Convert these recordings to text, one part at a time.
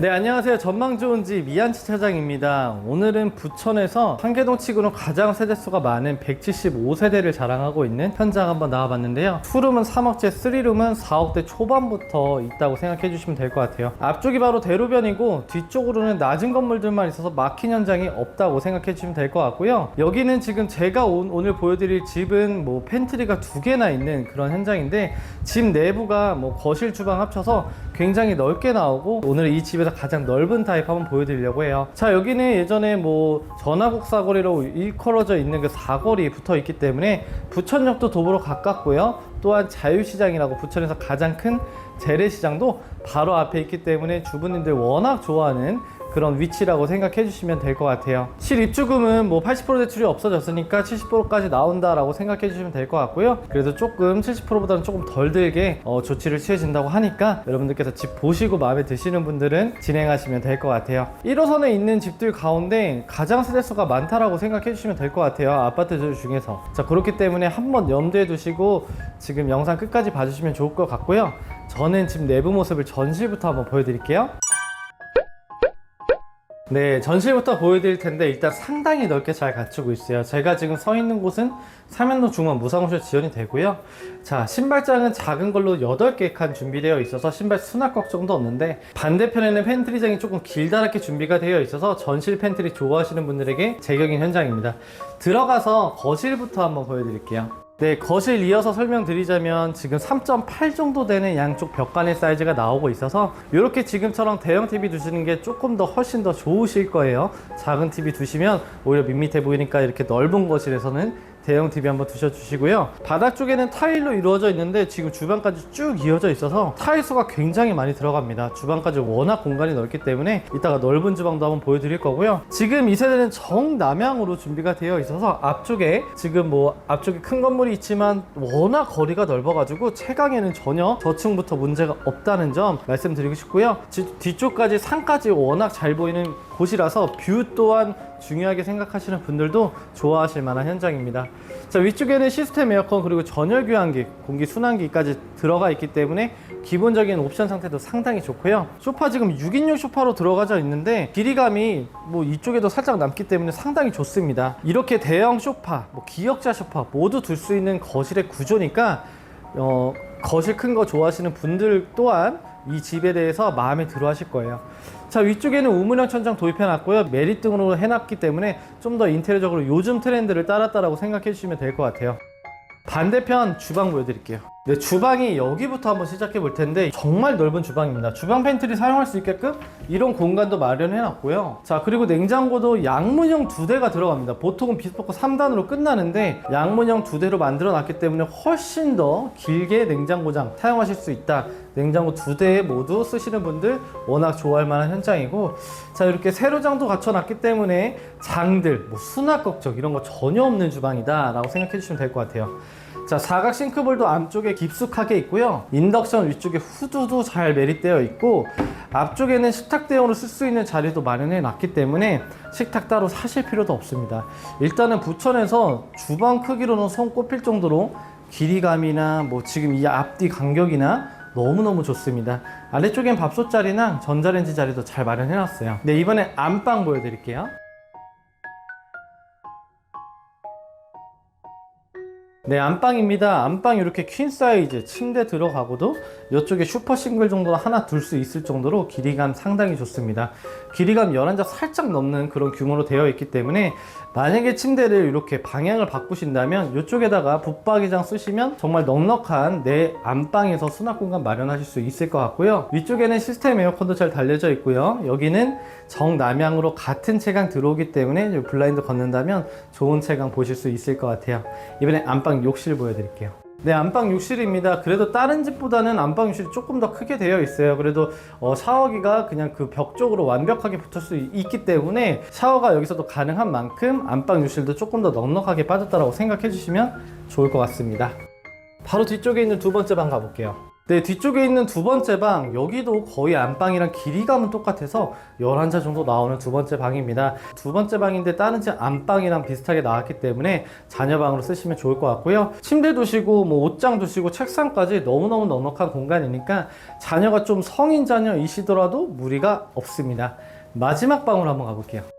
네, 안녕하세요. 전망 좋은 집 이한치 차장입니다. 오늘은 부천에서 한계동 치고는 가장 세대수가 많은 175세대를 자랑하고 있는 현장 한번 나와봤는데요. 투룸은 3억대, 3룸은 4억대 초반부터 있다고 생각해 주시면 될 것 같아요. 앞쪽이 바로 대로변이고 뒤쪽으로는 낮은 건물들만 있어서 막힌 현장이 없다고 생각해 주시면 될 것 같고요. 여기는 지금 제가 온- 오늘 보여드릴 집은 뭐 팬트리가 두 개나 있는 그런 현장인데 집 내부가 뭐 거실, 주방 합쳐서 굉장히 넓게 나오고 오늘 이 집에 서 가장 넓은 타입 한번 보여드리려고 해요. 자 여기는 예전에 뭐 전화국 사거리로 일컬어져 있는 그 사거리 붙어 있기 때문에 부천역도 도보로 가깝고요. 또한 자유시장이라고 부천에서 가장 큰 재래시장도 바로 앞에 있기 때문에 주부님들 워낙 좋아하는 그런 위치라고 생각해 주시면 될 것 같아요. 실입주금은 뭐 80% 대출이 없어졌으니까 70%까지 나온다라고 생각해 주시면 될 것 같고요. 그래도 조금 70%보다는 조금 덜 들게 어, 조치를 취해진다고 하니까 여러분들께서 집 보시고 마음에 드시는 분들은 진행하시면 될 것 같아요. 1호선에 있는 집들 가운데 가장 세대수가 많다라고 생각해 주시면 될 것 같아요. 아파트들 중에서. 자, 그렇기 때문에 한번 염두에 두시고 지금 영상 끝까지 봐주시면 좋을 것 같고요. 저는 집 내부 모습을 전시부터 한번 보여드릴게요. 네, 전실부터 보여드릴 텐데 일단 상당히 넓게 잘 갖추고 있어요. 제가 지금 서 있는 곳은 삼연로 중원 무상호실 지원이 되고요. 자, 신발장은 작은 걸로 8개 칸 준비되어 있어서 신발 수납 걱정도 없는데 반대편에는 팬트리장이 조금 길다랗게 준비가 되어 있어서 전실 팬트리 좋아하시는 분들에게 제격인 현장입니다. 들어가서 거실부터 한번 보여드릴게요. 네, 거실 이어서 설명드리자면 지금 3.8 정도 되는 양쪽 벽간의 사이즈가 나오고 있어서 이렇게 지금처럼 대형 TV 두시는 게 조금 더 훨씬 더 좋으실 거예요. 작은 TV 두시면 오히려 밋밋해 보이니까 이렇게 넓은 거실에서는 대형 TV 한번 두셔주시고요. 바닥 쪽에는 타일로 이루어져 있는데 지금 주방까지 쭉 이어져 있어서 타일 수가 굉장히 많이 들어갑니다. 주방까지 워낙 공간이 넓기 때문에 이따가 넓은 주방도 한번 보여드릴 거고요. 지금 이 세대는 정남향으로 준비가 되어 있어서 앞쪽에 지금 뭐 앞쪽에 큰 건물이 있지만 워낙 거리가 넓어가지고 채광에는 전혀 저층부터 문제가 없다는 점 말씀드리고 싶고요. 지- 뒤쪽까지 산까지 워낙 잘 보이는 곳이라서 뷰 또한 중요하게 생각하시는 분들도 좋아하실 만한 현장입니다. 자 위쪽에는 시스템 에어컨 그리고 전열 교환기, 공기 순환기까지 들어가 있기 때문에 기본적인 옵션 상태도 상당히 좋고요. 소파 지금 6인용 소파로 들어가져 있는데 길이감이 뭐 이쪽에도 살짝 남기 때문에 상당히 좋습니다. 이렇게 대형 소파, 뭐 기역자 소파 모두 둘 수 있는 거실의 구조니까 어, 거실 큰 거 좋아하시는 분들 또한 이 집에 대해서 마음에 들어 하실 거예요. 자, 위쪽에는 우물형 천장 도입해 놨고요. 메리 등으로 해놨기 때문에 좀 더 인테리어적으로 요즘 트렌드를 따랐다라고 생각해 주시면 될 것 같아요. 반대편 주방 보여드릴게요. 네, 주방이 여기부터 한번 시작해 볼 텐데 정말 넓은 주방입니다. 주방 팬트리 사용할 수 있게끔 이런 공간도 마련해 놨고요. 자, 그리고 냉장고도 양문형 두 대가 들어갑니다. 보통은 비스포크 3단으로 끝나는데 양문형 두 대로 만들어 놨기 때문에 훨씬 더 길게 냉장고장 사용하실 수 있다. 냉장고 두 대 모두 쓰시는 분들 워낙 좋아할 만한 현장이고 자 이렇게 세로장도 갖춰놨기 때문에 장들 뭐 수납 걱정 이런 거 전혀 없는 주방이다 라고 생각해 주시면 될 것 같아요 자 사각 싱크볼도 안쪽에 깊숙하게 있고요 인덕션 위쪽에 후드도 잘 매립되어 있고 앞쪽에는 식탁 대용으로 쓸 수 있는 자리도 마련해 놨기 때문에 식탁 따로 사실 필요도 없습니다 일단은 부천에서 주방 크기로는 손 꼽힐 정도로 길이감이나 뭐 지금 이 앞뒤 간격이나 너무너무 좋습니다. 아래쪽엔 밥솥 자리랑 전자레인지 자리도 잘 마련해 놨어요. 네, 이번에 안방 보여드릴게요. 네, 안방입니다. 안방 이렇게 퀸 사이즈 침대 들어가고도 이쪽에 슈퍼 싱글 정도 하나 둘 수 있을 정도로 길이감 상당히 좋습니다. 길이감 11자 살짝 넘는 그런 규모로 되어 있기 때문에 만약에 침대를 이렇게 방향을 바꾸신다면 이쪽에다가 붙박이장 쓰시면 정말 넉넉한 내 안방에서 수납 공간 마련하실 수 있을 것 같고요. 위쪽에는 시스템 에어컨도 잘 달려져 있고요. 여기는 정남향으로 같은 채광 들어오기 때문에 이 블라인드 걷는다면 좋은 채광 보실 수 있을 것 같아요. 이번에 안방 욕실 보여드릴게요. 네, 안방 욕실입니다. 그래도 다른 집보다는 안방 욕실이 조금 더 크게 되어 있어요. 그래도 어, 샤워기가 그냥 그 벽 쪽으로 완벽하게 붙을 수 있기 때문에 샤워가 여기서도 가능한 만큼 안방 욕실도 조금 더 넉넉하게 빠졌다고 생각해 주시면 좋을 것 같습니다. 바로 뒤쪽에 있는 두 번째 방 가볼게요. 네, 뒤쪽에 있는 두 번째 방, 여기도 거의 안방이랑 길이감은 똑같아서 11자 정도 나오는 두 번째 방입니다. 두 번째 방인데 다른 집 안방이랑 비슷하게 나왔기 때문에 자녀방으로 쓰시면 좋을 것 같고요. 침대 두시고, 뭐 옷장 두시고, 책상까지 너무너무 넉넉한 공간이니까 자녀가 좀 성인 자녀이시더라도 무리가 없습니다. 마지막 방으로 한번 가볼게요.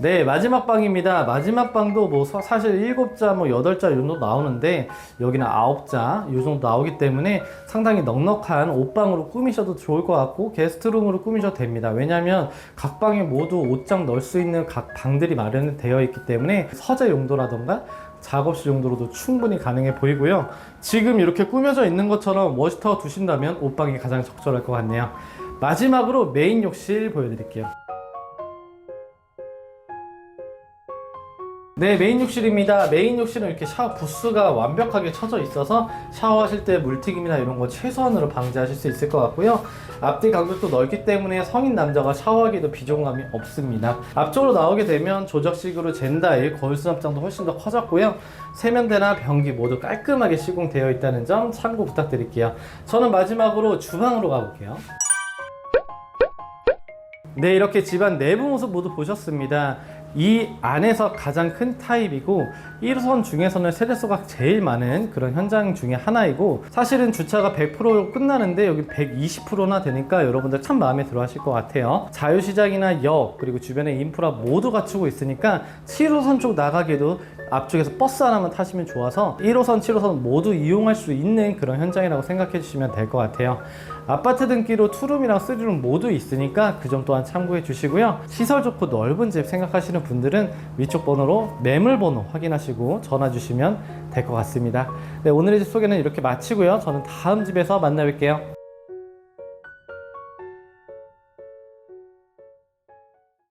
네, 마지막 방입니다. 마지막 방도 뭐 사- 사실 일곱 자, 뭐 여덟 자 정도 나오는데 여기는 아홉 자, 요 정도 나오기 때문에 상당히 넉넉한 옷방으로 꾸미셔도 좋을 것 같고 게스트룸으로 꾸미셔도 됩니다. 왜냐하면 각 방에 모두 옷장 넣을 수 있는 각 방들이 마련되어 있기 때문에 서재 용도라던가 작업실 용도로도 충분히 가능해 보이고요. 지금 이렇게 꾸며져 있는 것처럼 워시터 두신다면 옷방이 가장 적절할 것 같네요. 마지막으로 메인 욕실 보여드릴게요. 네, 메인 욕실입니다. 메인 욕실은 이렇게 샤워 부스가 완벽하게 쳐져 있어서 샤워하실 때 물튀김이나 이런 거 최소한으로 방지하실 수 있을 것 같고요. 앞뒤 간격도 넓기 때문에 성인 남자가 샤워하기도 비종감이 없습니다. 앞쪽으로 나오게 되면 조적식으로 젠다일 거울 수납장도 훨씬 더 커졌고요. 세면대나 변기 모두 깔끔하게 시공되어 있다는 점 참고 부탁드릴게요. 저는 마지막으로 주방으로 가볼게요. 네, 이렇게 집안 내부 모습 모두 보셨습니다. 이 안에서 가장 큰 타입이고 1호선 중에서는 세대수가 제일 많은 그런 현장 중에 하나이고 사실은 주차가 100% 끝나는데 여기 120%나 되니까 여러분들 참 마음에 들어 하실 것 같아요. 자유시장이나 역 그리고 주변의 인프라 모두 갖추고 있으니까 7호선 쪽 나가기도 앞쪽에서 버스 하나만 타시면 좋아서 1호선, 7호선 모두 이용할 수 있는 그런 현장이라고 생각해 주시면 될 것 같아요. 아파트 등기로 투룸이랑 쓰리룸 모두 있으니까 그 점 또한 참고해 주시고요. 시설 좋고 넓은 집 생각하시는 분들은 위쪽 번호로 매물 번호 확인하시고 전화 주시면 될 것 같습니다. 네, 오늘의 집 소개는 이렇게 마치고요. 저는 다음 집에서 만나 뵐게요.